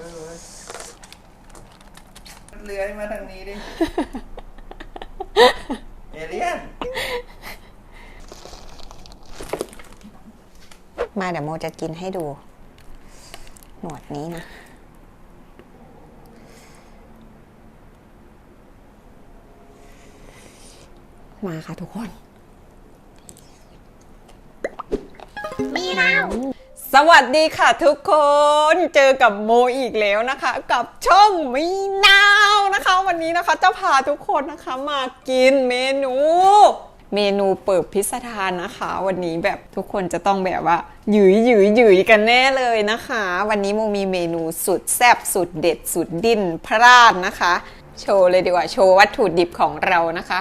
เว้ยเลื้อยมาทางนี้ดิ เอเลี่ยน มาเดี๋ยวโมจะกินให้ดู หนวดนี้นะ มาค่ะทุกคน มีแล้ว สวัสดีค่ะทุกคนเจอกับโมอีกแล้วนะคะ กับช่องมีนาวนะคะ วันนี้นะคะจะพาทุกคนนะคะมากินเมนู เมนูเปิบพิสดารนะคะ วันนี้แบบทุกคนจะต้องแบบว่าหยุยหยุยหยุยกันแน่เลยนะคะ วันนี้โมมีเมนูสุดแซ่บสุดเด็ดสุดดิ้นพลาดนะคะ โชว์เลยดีกว่าโชว์วัตถุดิบของเรานะคะ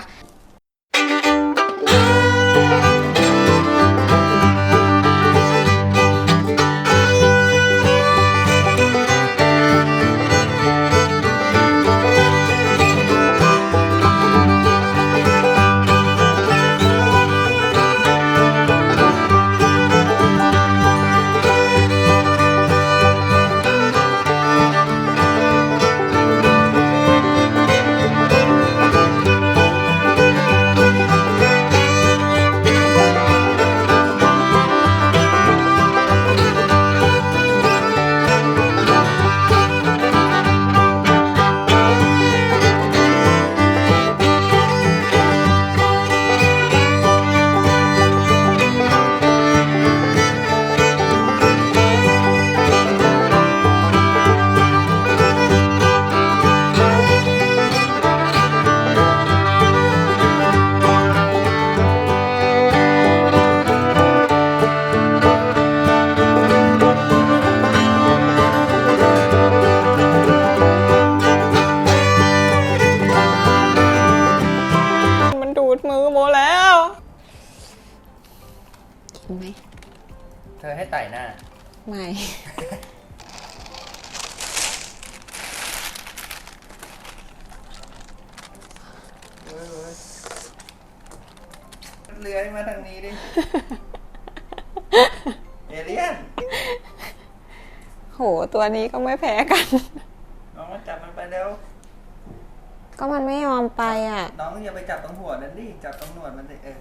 กินไหมเธอให้ไต่หน้า ไม่เว้ยเว้ยเลื้อยมาทางนี้ดิ เอเลี่ยนโห ตัวนี้ก็ไม่แพ้กัน น้องมาจับมันไปเร็ว ก็มันไม่ยอมไปอะ น้องอย่าไปจับตรงหัวนั่นดิ จับตรงหนวดมันดิเออ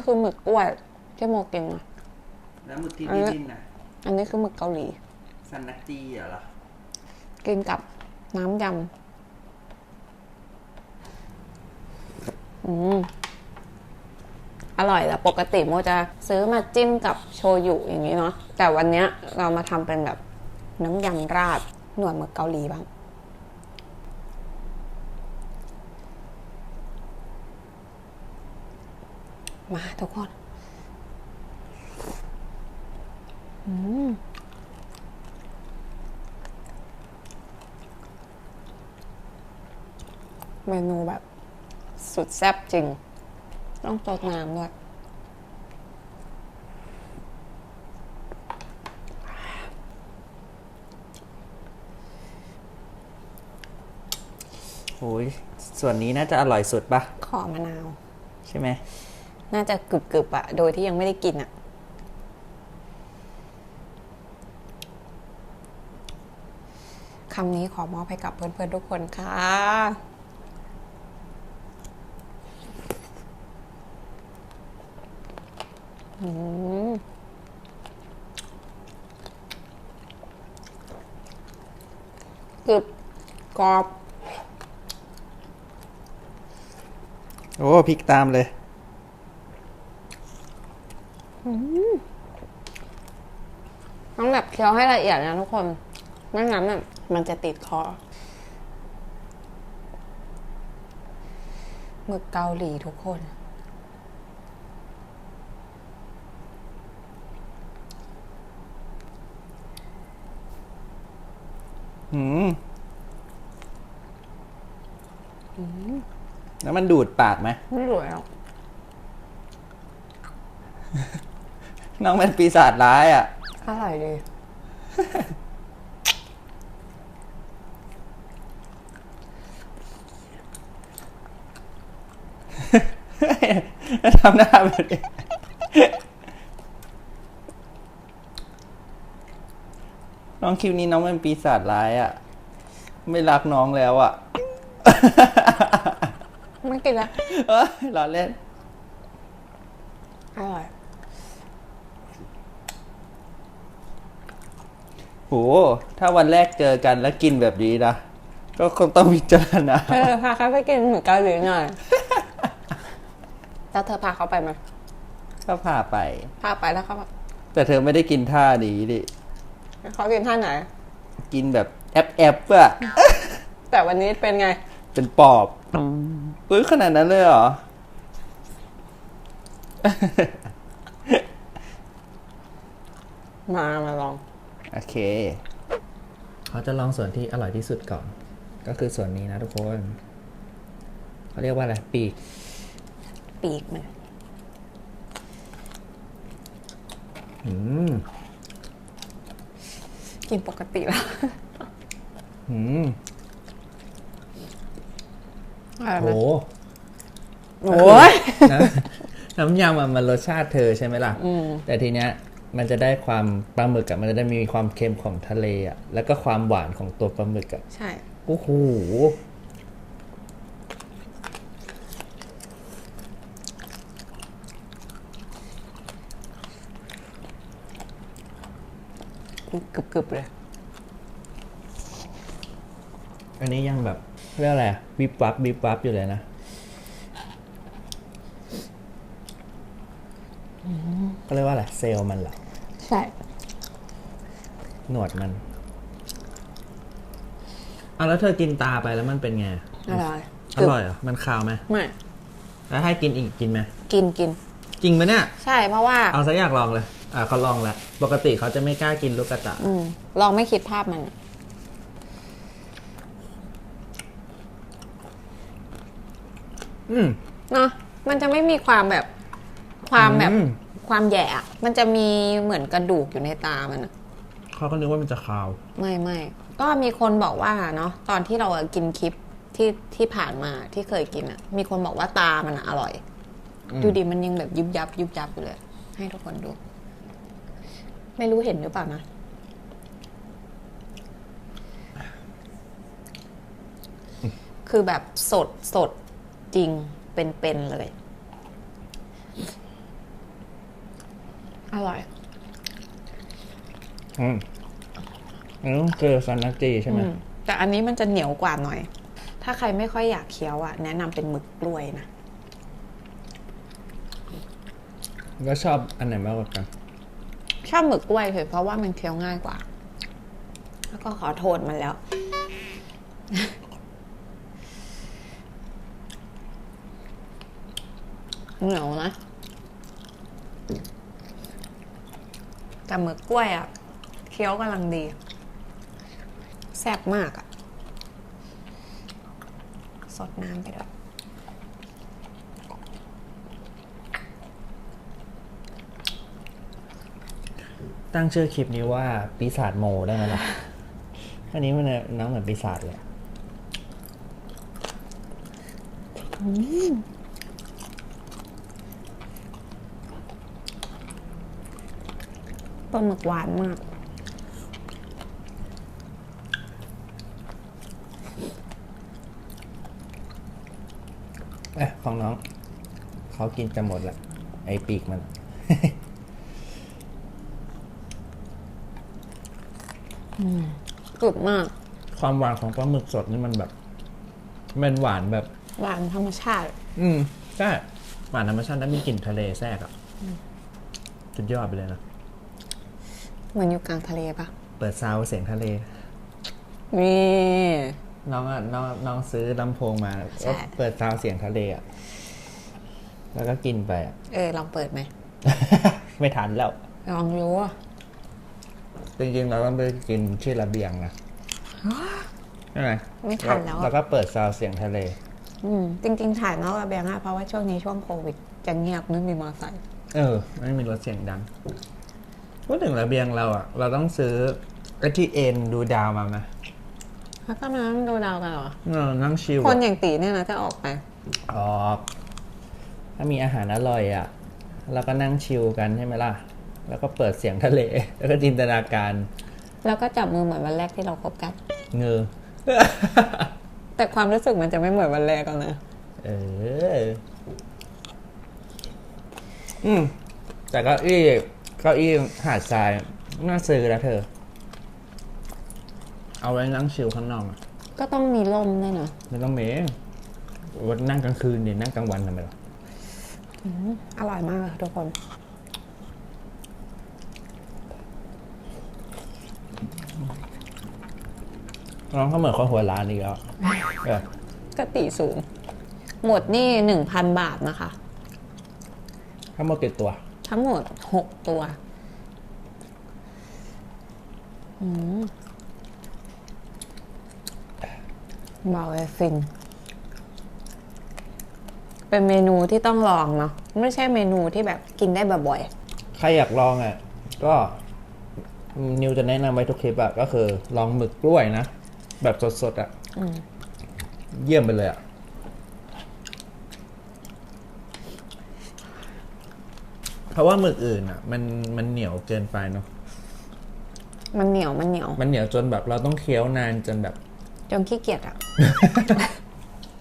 นนี้คือหมึกกล้วยที่โมกินนะแล้วหมึกที่อันนี้ดิ้นๆน่ะอันนี้คือหมึกเกาหลีซันนักจีเหรอ กินกับน้ำยำอืมอร่อยแต่ปกติโมจะซื้อมาจิ้มกับโชยุอย่างนี้เนาะแต่วันเนี้ยเรามาทำเป็นแบบน้ำยำราดหนวดหมึกเกาหลีบ้าง มาทุกคนอืมเมนูแบบ สุดแซ่บจริง ต้องตดน้ำด้วยโอ้ยส่วนนี้น่าจะอร่อยสุดปะขอมะนาว ใช่ไหม น่าจะกรึบๆอะโดยที่ยังไม่ได้กินอะคำนี้ขอมอบให้กับเพื่อนๆทุกคนค่ะอืมกรึบกรอบ โอ้พริกตามเลย ต้องแบบเคี้ยวให้ละเอียดนะทุกคนไม่งั้นอะมันจะติดคอหมึกเกาหลีทุกคนหืมแล้วมันดูดปากไหมไม่รวยหรอก น้องเป็นปีศาจร้ายอะ อร่อยดี ทำหน้าแบบนี้น้องคิวนี้น้องเป็นปีศาจร้ายอะ ไม่รักน้องแล้วอะ ไม่กินละเอ้ยล้อเล่น อร่อย โห ถ้าวันแรกเจอกันแล้วกินแบบนี้นะ ก็คงต้องวิจารณาเออพาเขาไปกินหมึกเกาหลีหน่อย แล้วเธอพาเขาไปไหมก็พาไป พาไปแล้วเขาบอกแต่เธอไม่ได้กินท่านี้ดิเขากินท่าไหน กินแบบแอบแอบๆอะแต่วันนี้เป็นไง เป็นปอบอุ้ยขนาดนั้นเลยเหรอ มา มาลอง โอเคเขาจะลองส่วนที่อร่อยที่สุดก่อน ก็คือส่วนนี้นะทุกคนเขาเรียกว่าอะไรปีก ปีกมันอืมกินปกติแล้วอืมอะไรโหไหมโอ้ยน้ำน้ำยำอะมันรสชาติเธอใช่ไหมล่ะ แต่ทีเนี้ย มันจะได้ความปลาหมึกอะมันจะได้มีความเค็มของทะเลอะแล้วก็ความหวานของตัวปลาหมึกอะใช่ โอ้โหกรึบกรึบๆเลย อันนี้ยังแบบเรียกอะไรอะวิบวับวิบวับอยู่เลยนะ ก็เรียกว่าอะไรเซลล์มันเหรอใช่ หนวดมันอะแล้วเธอกินตาไปแล้วมันเป็นไงอร่อยอร่อยเหรอมันคาวไหมไม่ แล้วให้กินอีกกินไหมกินกิน จริงไหมเนี่ย ใช่เพราะว่า เอาซะอยากลองเลย อะเขาลองแล้วปกติเขาจะไม่กล้ากินลูกกระตายอืมลองไม่คิดภาพมัน อืมเนาะมันจะไม่มีความแบบความแบบ อืม ความแหย่อะมันจะมีเหมือนกระดูกอยู่ในตามันอะเขาก็นึกว่ามันจะคาว ไม่ไม่ก็มีคนบอกว่าเนาะตอนที่เรากินคลิปที่ที่ผ่านมาที่เคยกินอะมีคนบอกว่าตามันอะอร่อย อืม ดูดิมันยังแบบยุบยับยุบยับอยู่เลย ให้ทุกคนดู ไม่รู้เห็นหรือเปล่านะ คือแบบสดสดจริงเป็นๆเลย อร่อย อืมอันนี้ต้องเจอซันนักจีใช่ไหมอืมแต่อันนี้มันจะเหนียวกว่าหน่อย ถ้าใครไม่ค่อยอยากเคี้ยวอะ แนะนำเป็นหมึกกล้วยนะ แล้วชอบอันไหนมากกว่ากัน ชอบหมึกกล้วยเลยเพราะว่ามันเคี้ยวง่ายกว่า แล้วก็ขอโทษมันแล้ว เหนียวนะ แต่หมึกกล้วยอะเคี้ยวกำลังดีแซ่บมากอะสดน้ำไปด้วยตั้งชื่อคลิปนี้ว่าปีศาจโมได้ไหมล่ะ อันนี้มันน้องเหมือนปีศาจเลยปลาหมึกหวานมาก เอ๊ของน้อง เขากินจะหมดละ ไอปีกมัน อืมกรุบมาก ความหวานของปลาหมึกสดนี่มันแบบ มันหวานแบบ หวานธรรมชาติ อืมใช่หวานธรรมชาติแล้วมีกลิ่นทะเลแทรกอะ สุดยอดไปเลยนะ เหมือนอยู่กลางทะเลปะเปิดซาวด์เสียงทะเล นี่น้องอะน้องน้องซื้อลำโพงมาใช่ก็เปิดซาวด์เสียงทะเลอะแล้วก็กินไปอะเออลองเปิดไหม ไม่ทันแล้ว ลองรู้อะจริงๆเราต้องไปกินที่ระเบียงนะใช่ไหมไม่ทันแล้วอะแล้วก็เปิดซาวด์เสียงทะเล อืมจริง ๆ ถ่ายนอกระเบียงอะเพราะว่าช่วงนี้ช่วงโควิด จะเงียบไม่มีมอเตอร์ไซค์เออ ไม่มีรถเสียงดัง พูดถึงระเบียงเราอะ เราต้องซื้อไอ้ที่เอ็นดูดาวมาไหมแล้วก็มาดูดาวกันเหรอ เออนั่งชิลคนอะอย่างตีเนี่ยนะจะออกไป ออกถ้ามีอาหารอร่อยอะ เราก็นั่งชิลกันใช่ไหมล่ะ แล้วก็เปิดเสียงทะเล แล้วก็จินตนาการแล้วก็จับมือเหมือนวันแรกที่เราคบกัน เงือแต่ความรู้สึกมันจะไม่เหมือนวันแรกแล้วนะเออ อืม แต่เก็อี้ เก้าอี้หาดทรายน่าซื้อแล้วเธอ เอาไว้นั่งชิลข้างนอกอะก็ต้องมีลมด้วยนะไม่ต้องเมงวันนั่งกลางคืนดินั่งกลางวันทำไมล่ะอร่อยมากค่ะทุกคน น้องเขาเหมือนคนหัวร้านอีกแล้วเออก็ตีสูง หมดนี่หนึ่งพันบาทนะคะ ทั้งหมดกี่ตัว ทั้งหมดหกตัวบาเลยฟิน เป็นเมนูที่ต้องลองเนาะไม่ใช่เมนูที่แบบกินได้บ่อยใครอยากลองอะ ก็นิวจะแนะนำไว้ทุกคลิปอะก็คือ ลองหมึกกล้วยนะ แบบสดๆอะเยี่ยมไปเลยอะ เพราะว่าหมึกอื่นอะ มันมันเหนียวเกินไปเนาะๆมันเหนียวมันเหนียว มันเหนียวจนแบบเราต้องเคี้ยวนานจนแบบ จนขี้เกียจอะ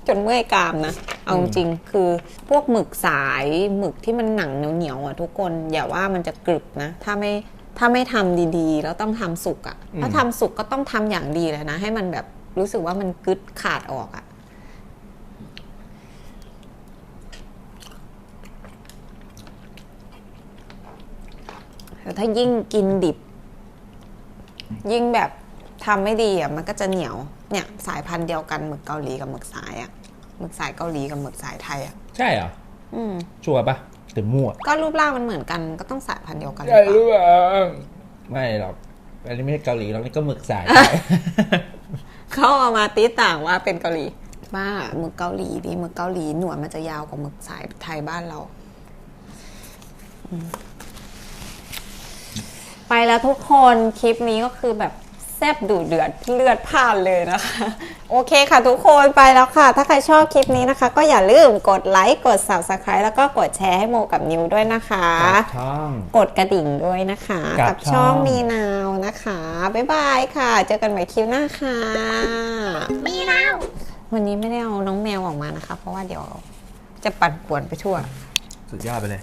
จนเมื่อยกรามนะ เอาจริงๆคือพวกหมึกสายหมึกที่มันหนังเหนียวๆอะทุกคนอย่าว่ามันจะกรึบนะ ถ้าไม่ถ้าไม่ทำดีๆ แล้วต้องทำสุกอะ ถ้าทำสุกก็ต้องทำอย่างดีเลยนะ ให้มันแบบรู้สึกว่ามันกึดขาดออกอะ แต่ถ้ายิ่งกินดิบ ยิ่งแบบทำไม่ดีอะมันก็จะเหนียวเนี่ย สายพันธุ์เดียวกันหมึกเกาหลีกับหมึกสายอะหมึกสายเกาหลีกับหมึกสายไทยอะใช่เหรออืมชัวร์ปะหรือมั่วก็รูปร่างมันเหมือนกันก็ต้องสายพันธุ์เดียวกันหรือใช่เปล่าหรือเปล่าไม่หรอกอันนี้ไม่ใช่เกาหลีหรอกนี่ก็หมึกสาย เขาเอามาตีต่างว่าเป็นเกาหลีบ้าหมึกเกาหลีดีหมึกเกาหลีหนวดมันจะยาวกว่าหมึกสายไทยบ้านเราอืม ไปแล้วทุกคนคลิปนี้ก็คือแบบแซบดูเดือดเลือดพล่านเลยนะคะ โอเคค่ะทุกคนไปแล้วค่ะ ถ้าใครชอบคลิปนี้นะคะ ก็อย่าลืมกดไลค์กด subscribe แล้วก็กดแชร์ให้โมกับนิวด้วยนะคะกับช่อง กดกระดิ่งด้วยนะคะ กับกับช่องช่อง มีนาวนะคะ บ๊ายบายค่ะ เจอกันใหม่คลิวหน้าค่ะ มีนาว วันนี้ไม่ได้เอาน้องแมวออกมานะคะ เพราะว่าเดี๋ยวจะปั่นป่วนไปทั่ว สุดยอดไปเลย